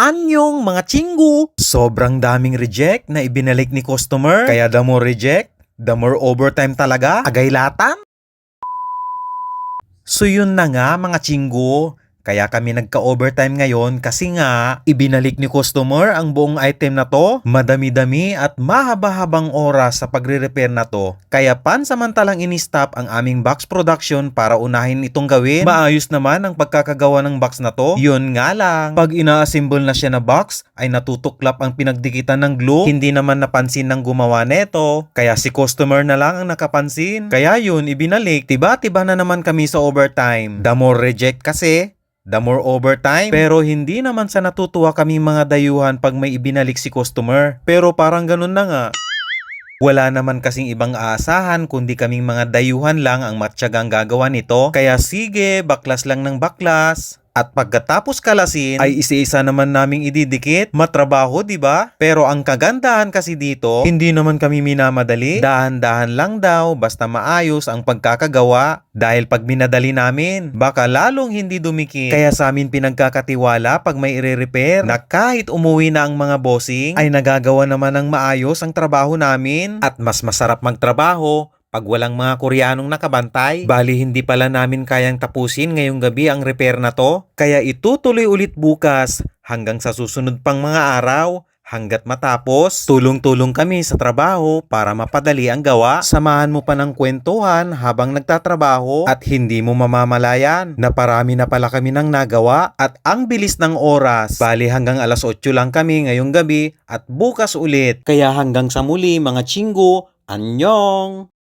Anyong mga chinggu! Sobrang daming reject na ibinalik ni customer. Kaya the more reject, the more overtime talaga. Agay latan. So yun na nga mga chinggu. Kaya kami nagka-overtime ngayon kasi nga ibinalik ni customer ang buong item na to. Madami-dami at mahaba-habang oras sa pagre-repair na to. Kaya pansamantalang in-stop ang aming box production para unahin itong gawin. Maayos naman ang pagkakagawa ng box na to. Yun nga lang, pag ina-assemble na siya na box ay natutuklap ang pinagdikitan ng glue. Hindi naman napansin ng gumawa neto. Kaya si customer na lang ang nakapansin. Kaya yun, ibinalik. Tiba-tiba na naman kami sa overtime. The more reject kasi, The more overtime. Pero hindi naman sa natutuwa kami mga dayuhan pag may ibinalik si customer. Pero parang ganun na nga. Wala naman kasing ibang aasahan kundi kaming mga dayuhan lang ang matyagang gagawa nito. Kaya sige, baklas lang ng baklas. At pagkatapos kalasin, ay isa-isa naman naming ididikit. Matrabaho, di ba? Pero ang kagandahan kasi dito, hindi naman kami minamadali. Dahan-dahan lang daw, basta maayos ang pagkakagawa. Dahil pag minadali namin, baka lalong hindi dumikit. Kaya sa amin pinagkakatiwala pag may i-repair na kahit umuwi na ang mga bossing, ay nagagawa naman ng maayos ang trabaho namin. At mas masarap magtrabaho pag walang mga Koreanong nakabantay, bali hindi pala namin kayang tapusin ngayong gabi ang repair na to. Kaya itutuloy ulit bukas hanggang sa susunod pang mga araw. Hanggat matapos, tulong-tulong kami sa trabaho para mapadali ang gawa. Samahan mo pa ng kwentuhan habang nagtatrabaho at hindi mo mamamalayan na parami na pala kami nang nagawa at ang bilis ng oras. Bali hanggang alas 8 lang kami ngayong gabi at bukas ulit. Kaya hanggang sa muli mga chinggo, anyong!